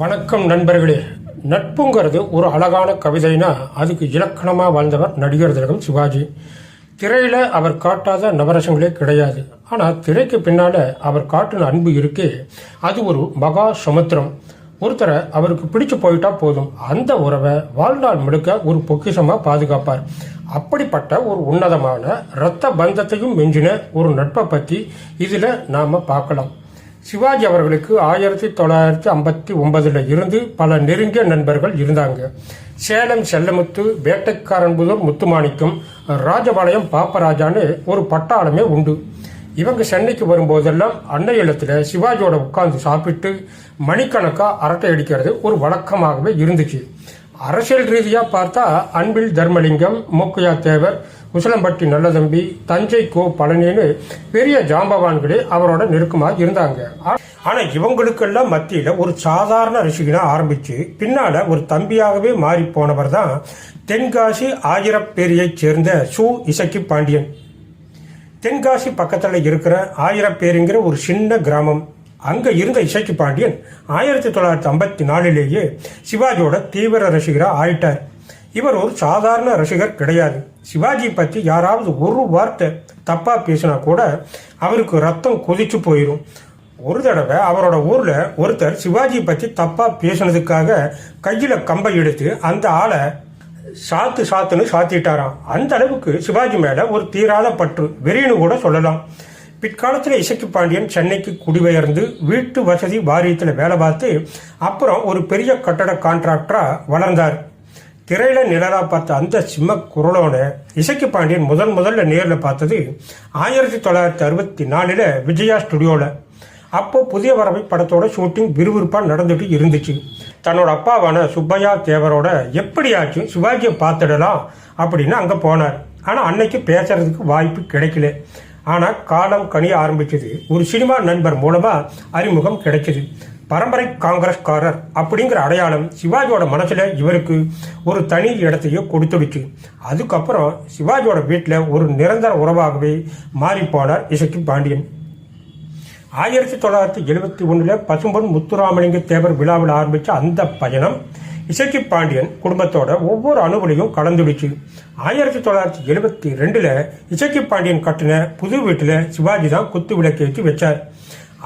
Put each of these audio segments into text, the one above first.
வணக்கம் நண்பர்களே. நட்புங்கிறது ஒரு அழகான கவிதைனா அதுக்கு இலக்கணமாக வாழ்ந்தவர் நடிகர் திலகம் சிவாஜி. திரையில் அவர் காட்டாத நவரசங்களே கிடையாது. ஆனால் திரைக்கு பின்னால் அவர் காட்டின அன்பு இருக்கே அது ஒரு மகா சமுத்திரம். ஒருத்தரை அவருக்கு பிடிச்சு போயிட்டா போதும். அந்த உறவை வாழ்நாள் முழுக்க ஒரு பொக்கிஷமாக பாதுகாப்பார். அப்படிப்பட்ட ஒரு உன்னதமான இரத்த பந்தத்தையும் மிஞ்சின ஒரு நட்பை பற்றி இதில் நாம் பார்க்கலாம். சிவாஜி அவர்களுக்கு ஆயிரத்தி தொள்ளாயிரத்தி ஐம்பத்தி ஒன்பதில் இருந்து பல நெருங்கிய நண்பர்கள் இருந்தாங்க. சேலம் செல்லமுத்து வேட்டைக்காரன்புதூர் முத்துமாணிக்கம் ராஜபாளையம் பாப்பராஜான்னு ஒரு பட்டாளமே உண்டு. இவங்க சென்னைக்கு வரும்போதெல்லாம் அன்னை இல்லத்தில் சிவாஜியோட உட்கார்ந்து சாப்பிட்டு மணிக்கணக்காக அரட்டை அடிக்கிறது ஒரு வழக்கமாகவே இருந்துச்சு. அரசியல் ரீதியாக பார்த்தா அன்பில் தர்மலிங்கம் மூக்கையா தேவர் உசலம்பட்டி நல்லதம்பி தஞ்சை கோ பழனின்னு பெரிய ஜாம்பவான்களே அவரோட நெருக்கமாக இருந்தாங்க. ஆனால் இவங்களுக்கெல்லாம் மத்தியில் ஒரு சாதாரண ரிஷிகனாக ஆரம்பிச்சு பின்னால் ஒரு தம்பியாகவே மாறி போனவர் தான் தென்காசி ஆயிரப்பேரியைச் சேர்ந்த சு இசக்கி பாண்டியன். தென்காசி பக்கத்தில் இருக்கிற ஆயிரப்பேருங்கிற ஒரு சின்ன கிராமம். அங்கே இருந்த இசைக்கு பாண்டியன் ஆயிரத்தி தொள்ளாயிரத்தி ஐம்பத்தி நாலுலேயே சிவாஜியோட தீவிர ரசிகராக ஆயிட்டார். இவர் ஒரு சாதாரண ரசிகர் கிடையாது. சிவாஜி பற்றி யாராவது ஒரு வார்த்தை தப்பாக பேசினா கூட அவருக்கு ரத்தம் கொதிச்சு போயிடும் ஒரு தடவை அவரோட ஊரில் ஒருத்தர் சிவாஜி பற்றி தப்பாக பேசினதுக்காக கையில் கம்பை எடுத்து அந்த ஆளை சாத்து சாத்துன்னு சாத்திட்டாராம். அந்த அளவுக்கு சிவாஜி மேலே ஒரு தீராத பற்று. வெறின்னு கூட சொல்லலாம். பிற்காலத்தில் இசக்கி பாண்டியன் சென்னைக்கு குடிபெயர்ந்து வீட்டு வசதி வாரியத்தில் வேலை பார்த்து அப்புறம் ஒரு பெரிய கட்டட கான்ட்ராக்டராக வளர்ந்தார். திரையில நிழலா பார்த்த அந்த சிம்ம குரலோட இசக்கி பாண்டியன் முதன் முதல்ல நேரில் பார்த்தது ஆயிரத்தி தொள்ளாயிரத்தி அறுபத்தி நாலில் விஜயா ஸ்டுடியோவில் அப்போ புதிய வரவை படத்தோட ஷூட்டிங் விறுவிறுப்பாக நடந்துட்டு இருந்துச்சு. தன்னோட அப்பாவான சுப்பையா தேவரோட எப்படியாச்சும் சிவாஜியை பார்த்துடலாம் அப்படின்னு அங்கே போனார். ஆனால் அன்னைக்கு பேசுறதுக்கு வாய்ப்பு கிடைக்கல. ஆனால் காலம் கனிய ஆரம்பிச்சது. ஒரு சினிமா நண்பர் மூலமாக அறிமுகம் கிடைச்சது. பரம்பரை காங்கிரஸ்காரர் அப்படிங்கிற அடையாளம் சிவாஜியோட மனசில் இவருக்கு ஒரு தனி இடத்தையும் கொடுத்துடுச்சு. அதுக்கப்புறம் சிவாஜியோட வீட்டில் ஒரு நிரந்தர உறவாகவே மாறிப்போனார் இசக்கி பாண்டியன். ஆயிரத்தி தொள்ளாயிரத்தி எழுபத்தி ஒன்றில் பசும்பொன் முத்துராமலிங்க தேவர் விழாவில் ஆரம்பித்த அந்த பயணம் இசக்கி பாண்டியன் குடும்பத்தோட ஒவ்வொரு அணுவிலையும் கலந்துடுச்சு ஆயிரத்தி தொள்ளாயிரத்தி எழுபத்தி ரெண்டில் இசக்கி பாண்டியன் கட்டின புது வீட்டில் சிவாஜி தான் குத்து விளக்கேற்றி வச்சார்.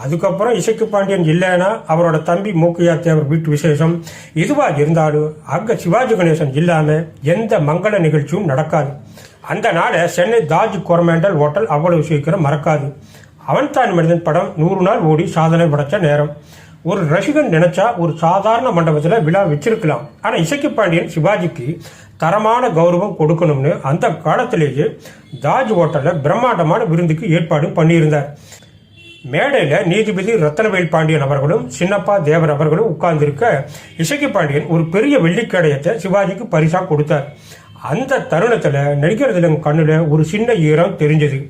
அதுக்கப்புறம் இசக்கி பாண்டியன் இல்லைன்னா அவரோட தம்பி மூக்கையா தேவர் வீட்டு விசேஷம் இதுவா இருந்தாலும் அங்க சிவாஜி கணேசன் இல்லாம எந்த மங்கள நிகழ்ச்சியும் நடக்காது. அந்த நாளை சென்னை தாஜ் கொரமேண்டல் ஹோட்டல் அவ்வளவு சீக்கிரம் மறக்காது. அவன் தான் மனிதன் படம் நூறு நாள் ஓடி சாதனை படைச்ச நேரம். ஒரு ரசிகன் நினைச்சா ஒரு சாதாரண மண்டபத்தில் விழா வச்சிருக்கலாம். ஆனால் இசக்கி பாண்டியன் சிவாஜிக்கு தரமான கௌரவம் கொடுக்கணும்னு அந்த காலத்திலேயே தாஜ் ஹோட்டலில் பிரம்மாண்டமான விருந்துக்கு ஏற்பாடு பண்ணியிருந்தார். மேடையில் நீதிபதி ரத்தனவேல் பாண்டியன் அவர்களும் சின்னப்பா தேவர் அவர்களும் உட்கார்ந்திருக்க இசக்கி பாண்டியன் ஒரு பெரிய வெள்ளிக்கடையத்தை சிவாஜிக்கு பரிசாக கொடுத்தார். அந்த தருணத்தில் நடிகர் திலகம் கண்ணில் ஒரு சின்ன ஈரம் தெரிஞ்சது.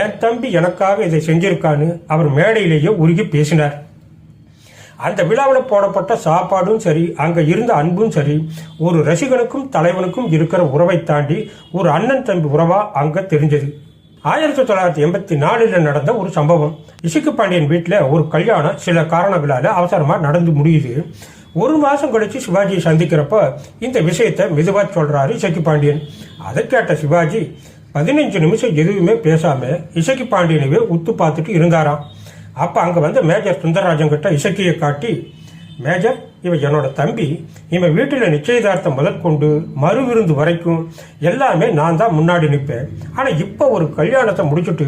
என் தம்பி எனக்காக இதை செஞ்சிருக்கான்னு அவர் மேடையிலேயே உருகி பேசினார். அந்த விழாவில் போடப்பட்ட சாப்பாடும் சரி அங்கே இருந்த அன்பும் சரி ஒரு ரசிகனுக்கும் தலைவனுக்கும் இருக்கிற உறவை தாண்டி ஒரு அண்ணன் தம்பி உறவா அங்கே தெரிஞ்சது. ஆயிரத்தி தொள்ளாயிரத்தி எண்பத்தி நாலில் நடந்த ஒரு சம்பவம். இசைக்கு பாண்டியன் வீட்டில் ஒரு கல்யாணம் சில காரணங்களால் அவசரமாக நடந்து முடியுது. ஒரு மாதம் கழிச்சு சிவாஜியை சந்திக்கிறப்ப இந்த விஷயத்தை மெதுவாக சொல்கிறாரு இசைக்கு பாண்டியன். அதை கேட்ட சிவாஜி பதினஞ்சு நிமிஷம் எதுவுமே பேசாமல் இசைக்கு பாண்டியனவே உத்து பார்த்துட்டு இருந்தாராம். அப்போ அங்கே வந்து மேஜர் சுந்தரராஜன் கிட்ட இசக்கியை காட்டி மேஜர் இவன் என்னோட தம்பி. இவன் வீட்டில் நிச்சயதார்த்தம் முதற்கொண்டு மறு விருந்து வரைக்கும் எல்லாமே நான் தான் முன்னாடி நிற்பேன். ஆனால் இப்போ ஒரு கல்யாணத்தை முடிச்சுட்டு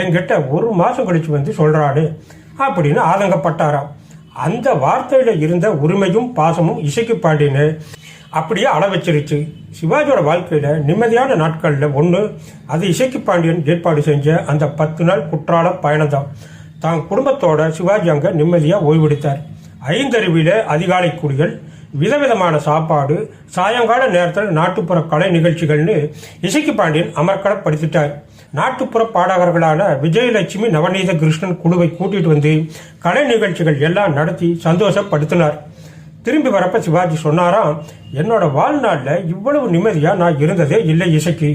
என்கிட்ட ஒரு மாதம் கழிச்சு வந்து சொல்கிறானே அப்படின்னு ஆதங்கப்பட்டாராம். அந்த வார்த்தையில் இருந்த உரிமையும் பாசமும் இசைக்கு பாண்டின்னு அப்படியே அள வச்சிருச்சு. சிவாஜியோட வாழ்க்கையில் நிம்மதியான நாட்களில் ஒன்று அது இசைக்கு பாண்டியன் ஏற்பாடு செஞ்ச அந்த பத்து நாள் குற்றால பயணம் தான் தான் குடும்பத்தோட சிவாஜி அங்கே நிம்மதியாக ஓய்வெடுத்தார். ஐந்தருவியில அதிகாலை குடிகள் விதவிதமான சாப்பாடு சாயங்கால நேரத்தில் நாட்டுப்புற கலை நிகழ்ச்சிகள்னு இசைக்கு பாண்டியன் அமர்க்களப்படுத்திட்டார். நாட்டுப்புற பாடகர்களான விஜயலட்சுமி நவநீத கிருஷ்ணன் குழுவை கூட்டிட்டு வந்து கலை நிகழ்ச்சிகள் எல்லாம் நடத்தி சந்தோஷப்படுத்தினார். திரும்பி வரப்ப சிவாஜி சொன்னாராம் என்னோட வாழ்நாளில் இவ்வளவு நிம்மதியாக நான் இருந்ததே இல்லை இசைக்கு.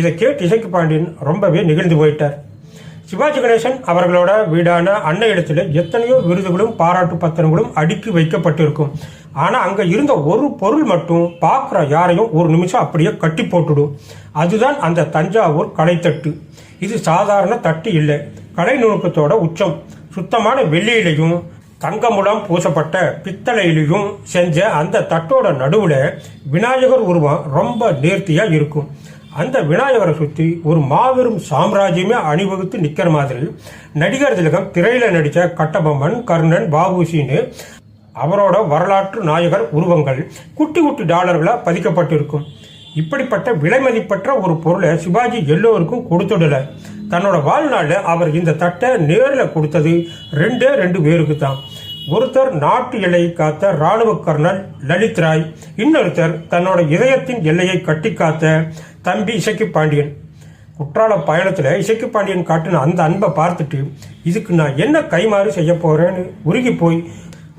இதை கேட்டு இசைக்கு பாண்டியன் ரொம்பவே நிகழ்ந்து போயிட்டார். சிவாஜி கணேசன் அவர்களோட வீடான அன்னை இடத்துல எத்தனையோ விருதுகளும் பாராட்டு பத்திரங்களும் அடுக்கி வைக்கப்பட்டிருக்கும். ஆனால் அங்கே இருந்த ஒரு பொருள் மட்டும் பார்க்குற யாரையும் ஒரு நிமிஷம் அப்படியே கட்டி போட்டுடும். அதுதான் அந்த தஞ்சாவூர் கலைத்தட்டு. இது சாதாரண தட்டு இல்லை. கலை நுணுக்கத்தோட உச்சம். சுத்தமான வெள்ளியிலையும் தங்கமுலாம் பூசப்பட்ட பித்தளையிலையும் செஞ்ச அந்த தட்டோட நடுவில் விநாயகர் உருவம் ரொம்ப நேர்த்தியாக இருக்கும். அந்த விநாயகரை சுற்றி ஒரு மாபெரும் சாம்ராஜ்யமே அணிவகுத்து நிற்கிற மாதிரி. நடிகர் திலகம் திரையில நடித்த கட்டபொம்மன் கர்ணன் பாபுசின்னு அவரோட வரலாற்று நாயகர் உருவங்கள் குட்டி குட்டி டாலர்களாக பதிக்கப்பட்டிருக்கும். இப்படிப்பட்ட விலைமதிப்பற்ற ஒரு பொருளை சிவாஜி எல்லோருக்கும் கொடுத்துடல. தன்னோட வாழ்நாளில் அவர் இந்த தட்டை நேரில் கொடுத்தது ரெண்டே ரெண்டு பேருக்கு தான். ஒருத்தர் நாட்டு எல்லையை காத்த ராணுவ கர்னல் லலித் ராய் இன்னொருத்தர் தன்னோட இதயத்தின் எல்லையை கட்டி காத்த தம்பி இசக்கி பாண்டியன். குற்றால பயணத்தில் இசக்கி பாண்டியன் காட்டின அந்த அன்பை பார்த்துட்டு இதுக்கு நான் என்ன கைமாறு செய்ய போகிறேன்னு உருகி போய்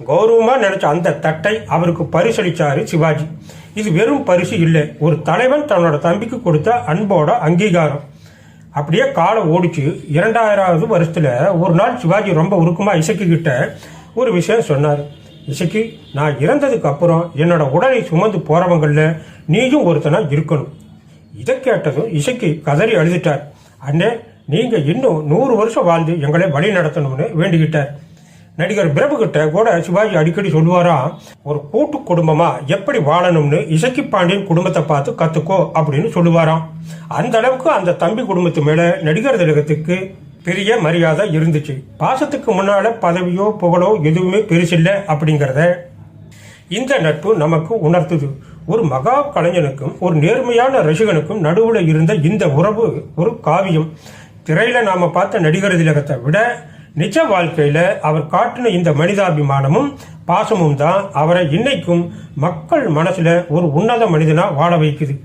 கௌரவமாக நினச்ச அந்த தட்டை அவருக்கு பரிசளித்தார் சிவாஜி. இது வெறும் பரிசு இல்லை ஒரு தலைவன் தன்னோட தம்பிக்கு கொடுத்த அன்போட அங்கீகாரம். அப்படியே காலம் ஓடிச்சு இரண்டாயிராவது வருஷத்தில் ஒரு நாள் சிவாஜி ரொம்ப உருக்கமாக இசக்கி ஒரு விஷயம் சொன்னார். இசைக்கு நான் இறந்ததுக்கு அப்புறம் என்னோட உடலை சுமந்து போகிறவங்களில் நீயும் ஒருத்தனாக இருக்கணும். இதை கேட்டதும் இசைக்கு கதறி அழுதுட்டார். அண்ணே நீங்கள் இன்னும் நூறு வருஷம் வாழ்ந்து எங்களை வழி நடத்தணும்னு வேண்டிக்கிட்டார். நடிகர் பிரபுகிட்ட கூட சிவாஜி அடிக்கடி சொல்லுவாராம் ஒரு கூட்டு குடும்பமா எப்படி வாழணும்னு இசக்கி பாண்டியன் குடும்பத்தை பார்த்து கத்துக்கோ அப்படின்னு சொல்லுவாராம். அந்த அளவுக்கு அந்த தம்பி குடும்பத்து மேல நடிகர் திலகத்துக்கு பெரிய மரியாதை இருந்துச்சு. பாசத்துக்கு முன்னால பதவியோ புகழோ எதுவுமே பெருசில்லை அப்படிங்கிறத இந்த நட்பு நமக்கு உணர்த்துது. ஒரு மகா கலைஞனுக்கும் ஒரு நேர்மையான ரசிகனுக்கும் நடுவில் இருந்த இந்த உறவு ஒரு காவியம். திரையில நாம பார்த்த நடிகர் திலகத்தை விட நிஜ வாழ்க்கையில அவர் காட்டின இந்த மனிதாபிமானமும் பாசமும் தான் அவரை இன்னைக்கும் மக்கள் மனசுல ஒரு உன்னத மனிதனா வாழ வைக்குது.